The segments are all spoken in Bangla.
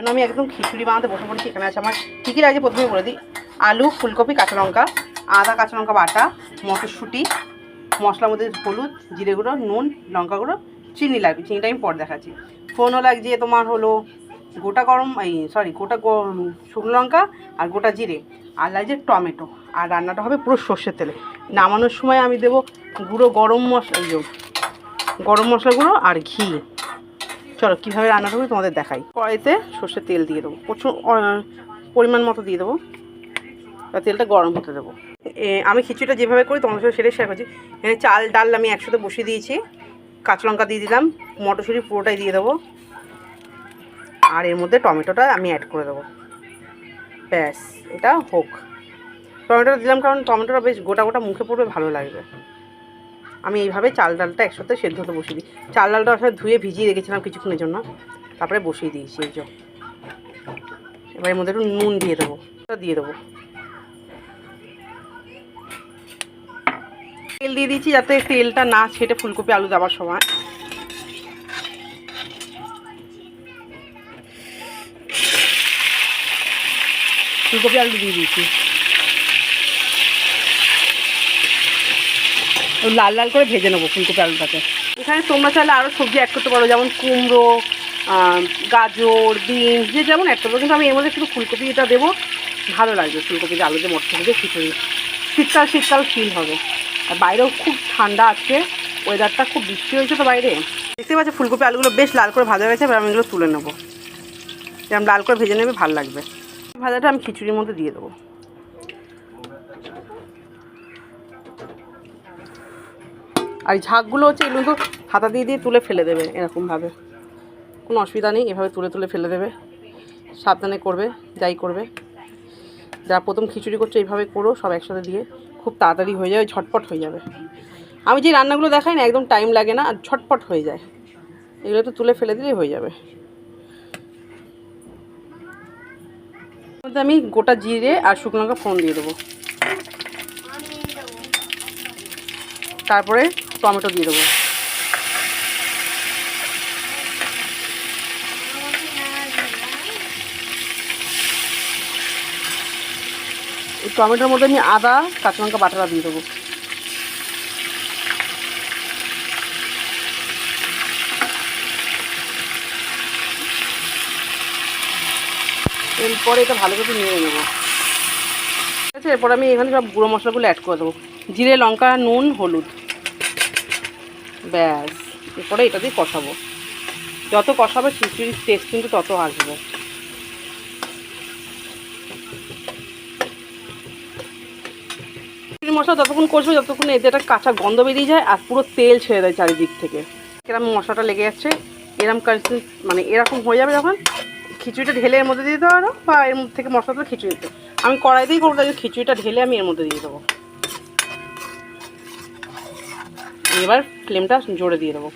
জন্য আমি একদম খিচুড়ি বানাতে বসে পড়েছি, এখানে আছে আমার কী কী লাগছে প্রথমে বলে দিই। আলু, ফুলকপি, কাঁচা লঙ্কা, আদা, কাঁচা লঙ্কা বাটা, মটরশুঁটি, মশলার মধ্যে হলুদ, জিরে গুঁড়ো, নুন, লঙ্কা গুঁড়ো, চিনি লাগবে, চিনিটা আমি পর দেখাচ্ছি। ফোনও লাগছে তোমার হলো গোটা গরম, এই সরি গোটা শুকনো লঙ্কা আর গোটা জিরে। আর লাগছে টমেটো। আর রান্নাটা হবে পুরো সর্ষের তেলে। নামানোর সময় আমি দেবো গুঁড়ো গরম মশলা গরম মশলা গুঁড়ো আর ঘি। চলো, কীভাবে রান্না হবে তোমাদের দেখাই। কড়াইতে সর্ষের তেল দিয়ে দেবো। প্রচুর পরিমাণ মতো দিয়ে দেবো। আর তেলটা গরম হতে দেবো। আমি খিচুড়িটা যেভাবে করি, তোমাদের সাথে সেটাই শেয়ার করছি। এখানে চাল, ডাল আমি একসাথে বসিয়ে দিয়েছি। কাঁচা লঙ্কা দিয়ে দিলাম। মটরশুঁটি পুরোটাই দিয়ে দেবো। আর এর মধ্যে টমেটোটা আমি অ্যাড করে দেবো। ব্যাস, এটা হোক। টমেটোটা দিলাম কারণ টমেটোটা বেশ গোটা গোটা মুখে পড়বে, ভালো লাগবে। আমি এইভাবে চাল ডালটা একসাথে সেদ্ধ হতে বসিয়ে দিই। চাল ডালটা আসলে ধুয়ে ভিজিয়ে রেখেছিলাম কিছুক্ষণের জন্য। তারপরে বসিয়ে দিয়েছি এই যে। এবার এর মধ্যে একটু নুন দিয়ে দেবো। দিয়ে দেবো। তেল দিয়ে দিয়েছি যাতে তেলটা না ছেটে ফুলকপি, আলু দেওয়ার সময়। ফুলকপি, আলু দিয়ে দিয়েছি। লাল লাল করে ভেজে নেব ফুলকপি আলুটাকে। এখানে তোমরা চাইলে আরও সবজি অ্যাড করতে পারো, যেমন কুমড়ো গাজর, বিনস, যে যেমন অ্যাড করব। কিন্তু আমি এর মধ্যে শুধু ফুলকপিটা দেবো। ভালো লাগবে ফুলকপি আলু দিয়ে মটর দিয়ে খিচুড়ি। শীতকাল শীতকাল ফিল হবে। আর বাইরেও খুব ঠান্ডা আছে ওয়েদারটা খুব বৃষ্টি হয়েছে তো বাইরে। দেখতে পাচ্ছি ফুলকপি আলুগুলো বেশ লাল করে ভাজা গেছে এবার আমি এগুলো তুলে নেব। এরকম লাল করে ভেজে নেবে ভালো লাগবে। ভাজাটা আমি খিচুড়ির মধ্যে দিয়ে দেবো। আর ঝাঁকগুলো হচ্ছে এগুলো তো হাতা দিয়ে দিয়ে তুলে ফেলে দেবে এরকমভাবে। কোনো অসুবিধা নেই, এভাবে তুলে তুলে ফেলে দেবে। সাবধানে করবে, যাই করবে। যারা প্রথম খিচুড়ি করছ এইভাবে করো, সব একসাথে দিয়ে খুব তাড়াতাড়ি হয়ে যাবে, ঝটপট হয়ে যাবে। আমি যে রান্নাগুলো দেখাই না, একদম টাইম লাগে না, আর ঝটপট হয়ে যায়। এগুলো তো তুলে ফেলে দিলেই হয়ে যাবে। আমি গোটা জিরে আর শুকনো লঙ্কা ফোড়ন দিয়ে দেবো। তারপরে টমেটো দিয়ে দেবো। এই টমেটোর মধ্যে আমি আদা, কাঁচা লঙ্কা, বাটাটা দিয়ে দেবো। এরপরে এটা ভালো করে নিয়ে নেব। ঠিক আছে, এরপর আমি এখানে সব গুঁড়ো মশলাগুলো অ্যাড করে দেবো। জিরে, লঙ্কা, নুন, হলুদ। ব্যাস, এরপরে এটা দিয়ে কষাবো। যত কষাবে খিচুড়ির টেস্ট কিন্তু তত আসবে। খিচুড়ি মশলা ততক্ষণ কষবে, যতক্ষণ এতে একটা কাঁচা গন্ধ বেরিয়ে যায় আর পুরো তেল ছেড়ে দেয় চারিদিক থেকে। এরকম মশলাটা লেগে যাচ্ছে এরকম কনসিস্ট মানে এরকম হয়ে যাবে যখন খিচুড়িটা ঢেলে এর মধ্যে দিয়ে পারো বা এর থেকে মশলাটা খিচুড়িতে। আমি কড়াইতেই করব খিচুড়িটা ঢেলে আমি এর মধ্যে দিয়ে দেবো। এবার ফ্লেমটা জোরে দিয়ে দেবো।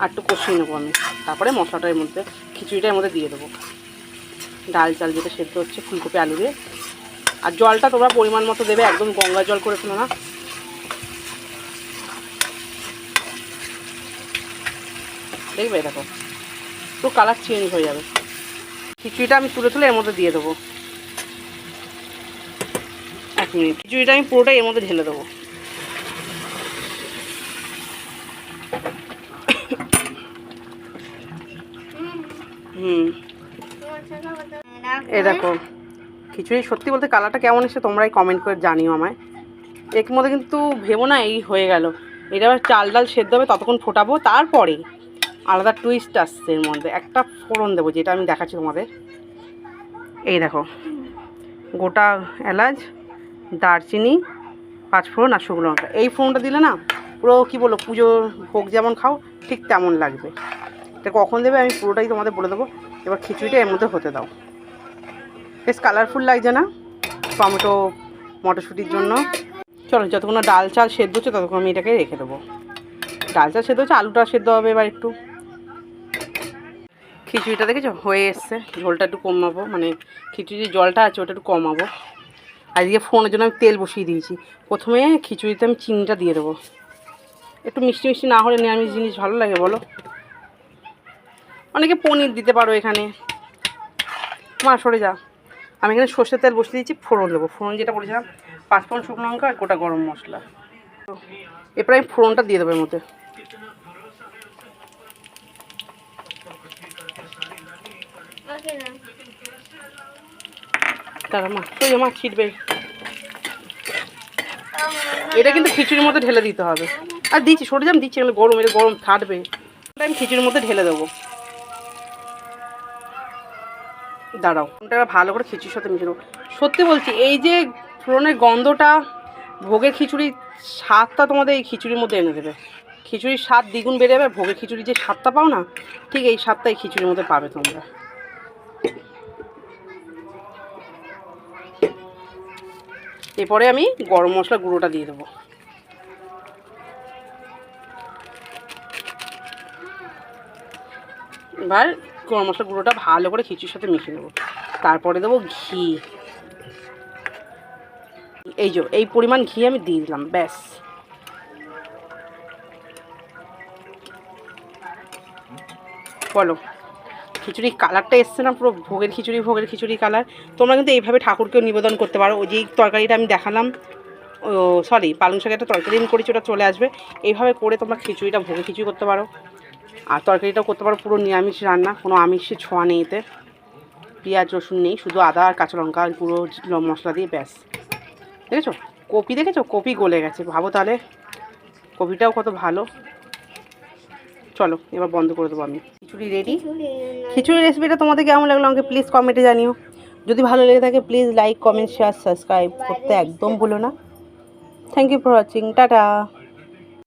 আর একটু কষিয়ে নেব আমি। তারপরে মশলাটা এর মধ্যে খিচুড়িটা এর মধ্যে দিয়ে দেবো। ডাল চাল যেটা সেদ্ধ হচ্ছে, ফুলকপি, আলু দিয়ে। আর জলটা তোমরা পরিমাণ মতো দেবে, একদম গঙ্গা জল করে ফেলো না। দেখবে দেখো তো কালার চেঞ্জ হয়ে যাবে। খিচুড়িটা আমি তুলে তুলে এর মধ্যে দিয়ে দেবো। এক মিনিট। খিচুড়িটা আমি পুরোটাই এর মধ্যে ঢেলে দেবো। এই দেখো, খিচুড়ি। সত্যি বলতে কালারটা কেমন এসে তোমরাই কমেন্ট করে জানিও আমায়। এর মধ্যে কিন্তু ভেবো না, এই হয়ে গেল। এটা আবার চাল ডাল সেদ্ধ হবে, ততক্ষণ ফোটাবো। তারপরে আলাদা টুইস্ট আসছে এর মধ্যে। একটা ফোড়ন দেবো, যেটা আমি দেখাচ্ছি তোমাদের। এই দেখো, গোটা এলাচ, দারচিনি পাঁচ ফোড়ন আর শুকনো লঙ্কা। এই ফোড়নটা দিলে না, পুরো কী বলব, পুজো ভোগ যেমন খাও, ঠিক তেমন লাগবে। এটা কখন দেবে আমি পুরোটাই তোমাদের বলে দেবো। এবার খিচুড়িটা এর মধ্যে হতে দাও। বেশ কালারফুল লাগছে না? টমেটো, মটরশুঁটির জন্য। চলো, যতক্ষণ ডাল চাল সেদ্ধ হচ্ছে, ততক্ষণ আমি এটাকে রেখে দেবো। ডাল চাল সেদ্ধ হচ্ছে, আলুটা সেদ্ধ হবে এবার একটু। খিচুড়িটা দেখেছ? হয়ে এসছে। ঝোলটা একটু কমাবো মানে খিচুড়ির জলটা আছে, ওটা একটু কমাবো। আর এদিকে ফোনের জন্য আমি তেল বসিয়ে দিয়েছি। প্রথমে খিচুড়িতে আমি চিনিটা দিয়ে দেবো। একটু মিষ্টি মিষ্টি না হলে নিরামিষ জিনিস ভালো লাগে, বলো? অনেকে পনির দিতে পারো এখানে। মা, সরে যা। আমি এখানে সর্ষের তেল বসিয়ে দিয়েছি, ফোড়ন দেবো। ফোড়ন যেটা বলেছিলাম, পাঁচফোড়ন শুকনো লঙ্কা আর গোটা গরম মশলা। তো এরপর আমি ফোড়নটা দিয়ে দেবো এর মধ্যে। ছিটবে। এটা কিন্তু খিচুড়ির মধ্যে ঢেলে দিতে হবে। আর দিচ্ছি, সরে যাম দিচ্ছি গরম, এটা গরম থাকবে। আমি খিচুড়ির মধ্যে ঢেলে দেবো। দাঁড়াও ওটা ভালো করে খিচুড়ির সাথে মিশে দেবো। সত্যি বলছি, এই যে ফোড়নের গন্ধটা, ভোগের খিচুড়ির স্বাদটা তোমাদের এই খিচুড়ির মধ্যে এনে দেবে। খিচুড়ির স্বাদ দ্বিগুণ বেড়ে যাবে, ভোগের খিচুড়ির যে স্বাদটা পাও না, ঠিক এই স্বাদটা এই খিচুড়ির মধ্যে পাবে তোমরা। এরপরে আমি গরম মশলা গুঁড়োটা দিয়ে দেবো। এবার গরম মশলা গুঁড়োটা ভালো করে খিচুড়ির সাথে মিশিয়ে নেব। তারপরে দেবো ঘি। এই যে, এই পরিমাণ ঘি আমি দিয়ে দিলাম, ব্যাস। বলো, খিচুড়ির কালারটা এসছে না পুরো ভোগের খিচুড়ি ভোগের খিচুড়ি কালার তোমরা কিন্তু এইভাবে ঠাকুরকেও নিবেদন করতে পারো। ওই যেই তরকারিটা আমি দেখালাম, ও সরি পালং শাকের একটা তরকারি আমি করেছি, ওটা চলে আসবে। এইভাবে করে তোমরা খিচুড়িটা ভোগের খিচুড়ি করতে পারো। আর তরকারিটাও করতে পারো, পুরো নিরামিষ রান্না, কোনো আমিষের ছোঁয়া নেই এতে। পেঁয়াজ, রসুন নেই, শুধু আদা আর কাঁচা লঙ্কা, আর পুরো মশলা দিয়ে ব্যাস। দেখেছ? কপি দেখেছ? কপি গলে গেছে। ভাবো তাহলে, কপিটাও কত ভালো। চলো, এবার বন্ধ করে দেবো আমি। খিচুড়ি রেডি খিচুড়ি রেসিপিটা তোমাদের কেমন লাগল আমাকে প্লিজ কমেন্টে জানিও। যদি ভালো লেগে থাকে please like comment share subscribe করতে একদম ভুলো না। Thank you for watching tata